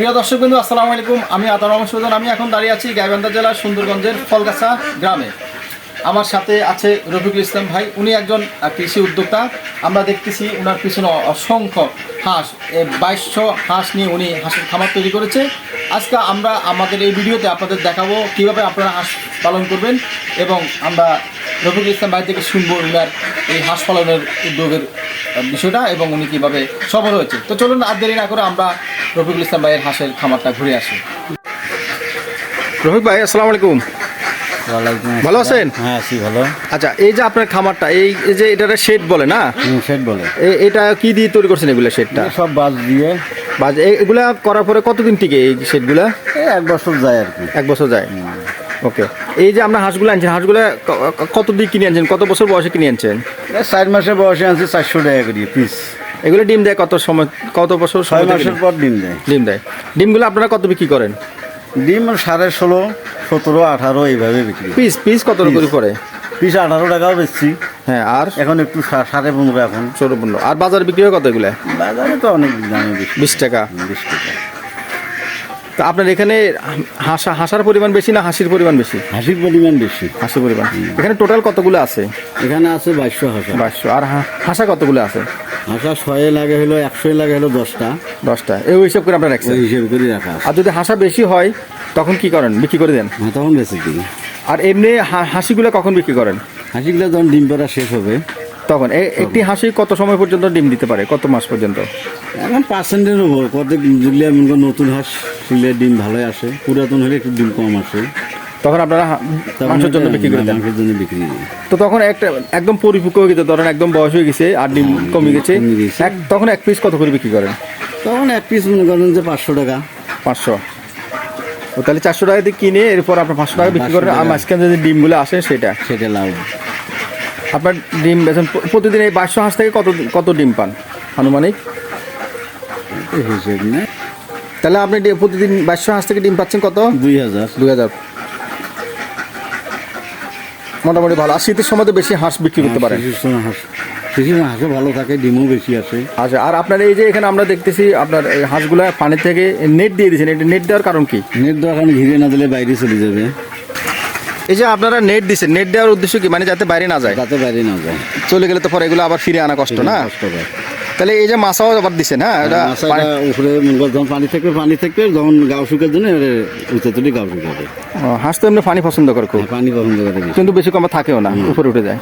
প্রিয় দর্শক বিন্দু আসসালামু আলাইকুম। আমি আতর রহমান আমি এখন দাঁড়িয়ে আছি গাইবান্ধা জেলার সুন্দরগঞ্জের ফলগাছা গ্রামে। আমার সাথে আছে রফিকুল ইসলাম ভাই। উনি একজন কৃষি উদ্যোক্তা। আমরা দেখতেছি ওনার পিছনে অসংখ্য হাঁস বাইশশো হাঁস নিয়ে উনি হাঁসের খামার তৈরি করেছে। আজকে আমরা আমাদের এই ভিডিওতে আপনাদের দেখাবো কীভাবে আপনারা হাঁস পালন করবেন এবং আমরা রফিকুল ইসলাম ভাই থেকে শুনব ওনার এই হাঁস পালনের উদ্যোগের বিষয়টা এবং উনি কীভাবে সফল হয়েছে। তো চলুন, আর দেরি না করে আমরা রফিকুল ইসলাম ভাইয়ের হাঁসের খামারটা ঘুরে আসি। রফিক ভাই আসসালামু আলাইকুম। ভালো আছেন? হ্যাঁ আছি ভালো। আচ্ছা এই যে আপনার খামারটা এই এই যে এটা শেড বলে না? শেড বলে। এটা কি দিয়ে তৈরি করছেন এগুলো শেডটা? সব বাস দিয়ে। বা যে এগুলা করার পরে কতদিন টিকে এই শেডগুলা? এক বছর যায় আর কি। এক বছর যায়? ওকে। এই যে আমরা হাঁসগুলো আনছেন হাঁসগুলো কত দিয়ে কিনে আনছেন? কত বছর বয়সে কিনে আনছেন? চার মাসের বয়সে আনছি চারশো টাকা করি পিস এগুলো ডিম দেয় কত সময় কত বছর ছয় মাসের পর ডিম দেয়। ডিম দেয়। ডিমগুলো আপনারা কত বিক্রি করেন? ডিম সাড়ে ষোলো সতেরো আঠারো এইভাবে বিক্রি পিস পিস কত। করে পড়ে? পিস আঠারো টাকাও বেচছি। হ্যাঁ আর? এখন একটু সাড়ে পনেরো এখন। ষোলো পনেরো। আর বাজার বিক্রি হয় কত এগুলো? বাজারে তো অনেক দামে বিশ টাকা। বিশ টাকা। তো আপনার এখানে হাসা হাঁসার পরিমাণ বেশি না হাসির পরিমাণ বেশি? হাসির পরিমাণ বেশি। হাসির পরিমাণ। এখানে টোটাল কতগুলো আছে? এখানে আছে বাইশশো হাসা। বাইশশো। আর হাসা কতগুলো আছে? হাসা ছয়ে লাগে হলো একশোয় লাগে হলো দশটা। দশটা। এই হিসাব করে আপনার রাখছেন? হিসেবে করে রাখা আর যদি হাঁসা বেশি হয় তখন কি করেন? বিক্রি করে দেন? হ্যাঁ তখন বেশি দিই। আর এমনি হাঁসিগুলো কখন বিক্রি করেন? হাসিগুলো যখন ডিম পাড়া শেষ হবে তখন। একটি হাসি কত সময় পর্যন্ত ডিম দিতে পারে? কত মাস পর্যন্ত? এখন পার্সেন্টের উপর। কত যেগুলো নতুন হাঁস সেগুলো ডিম ভালোই আসে। পুরাতন হলে একটু ডিম কম আসে। তখন আপনারা মাংসের জন্য বিক্রি করে দেন? মাংসের জন্য বিক্রি তো তখন একটা একদম পরিপক্ক হয়ে গেছে ধরেন একদম বয়স হয়ে গেছে আর ডিম কমে গেছে। এক- তখন এক পিস কত করে বিক্রি করেন? তখন এক পিস মনে করেন যে পাঁচশো টাকা। পাঁচশো। ও তাহলে চারশো টাকা দিয়ে কিনে এরপর আপনার পাঁচশো টাকা বিক্রি করেন। আর মাঝখানে যে ডিমগুলো আসে সেটা? সেটা লাভ আপনার ডিম বেচেন প- প্রতিদিন এই বাইশশো হাঁস থেকে কত কত ডিম পান আনুমানিক? হিসেব তাহলে আপনি প্রতিদিন বাইশশো হাঁস থেকে ডিম পাচ্ছেন কত? দুই হাজার। দুই হাজার। মোটামুটি ভালো। আর শীতের সময় তো বেশি হাঁস বিক্রি করতে পারেন। শিশুর সময় হাঁস শিশুর হাঁসও ভালো থাকে ডিমও বেশি আসে। আচ্ছা আর আপনার এই যে এখানে আমরা দেখতেছি আপনার এই হাঁসগুলা পানি থেকে নেট দিয়ে দিয়েছেন। এটা নেট দেওয়ার কারণ কি? নেট দোকান ঘিরে না দিলে বাইরে চলে যাবে। এই যে আপনারা নেট দিচ্ছেন নেট দেওয়ার উদ্দেশ্য কি? মানে যাতে বাইরে না যায়? যাতে বাইরে না যায়। চলে গেলে তো পরে এগুলো আবার ফিরে আনা কষ্ট না? কষ্ট হয়। তাহলে এই যে মাছাও আবার দিছেন হ্যাঁ এটা উপরে যখন পানি থাকবে পানি থাকবে যখন গাও শুকার জন্য উঠে তুলি গাও শুকাবে ও, হাঁস তো এমনি পানি পছন্দ করে খুব। পানি পছন্দ করে কিন্তু বেশি কম থাকেও না উপরে উঠে যায়।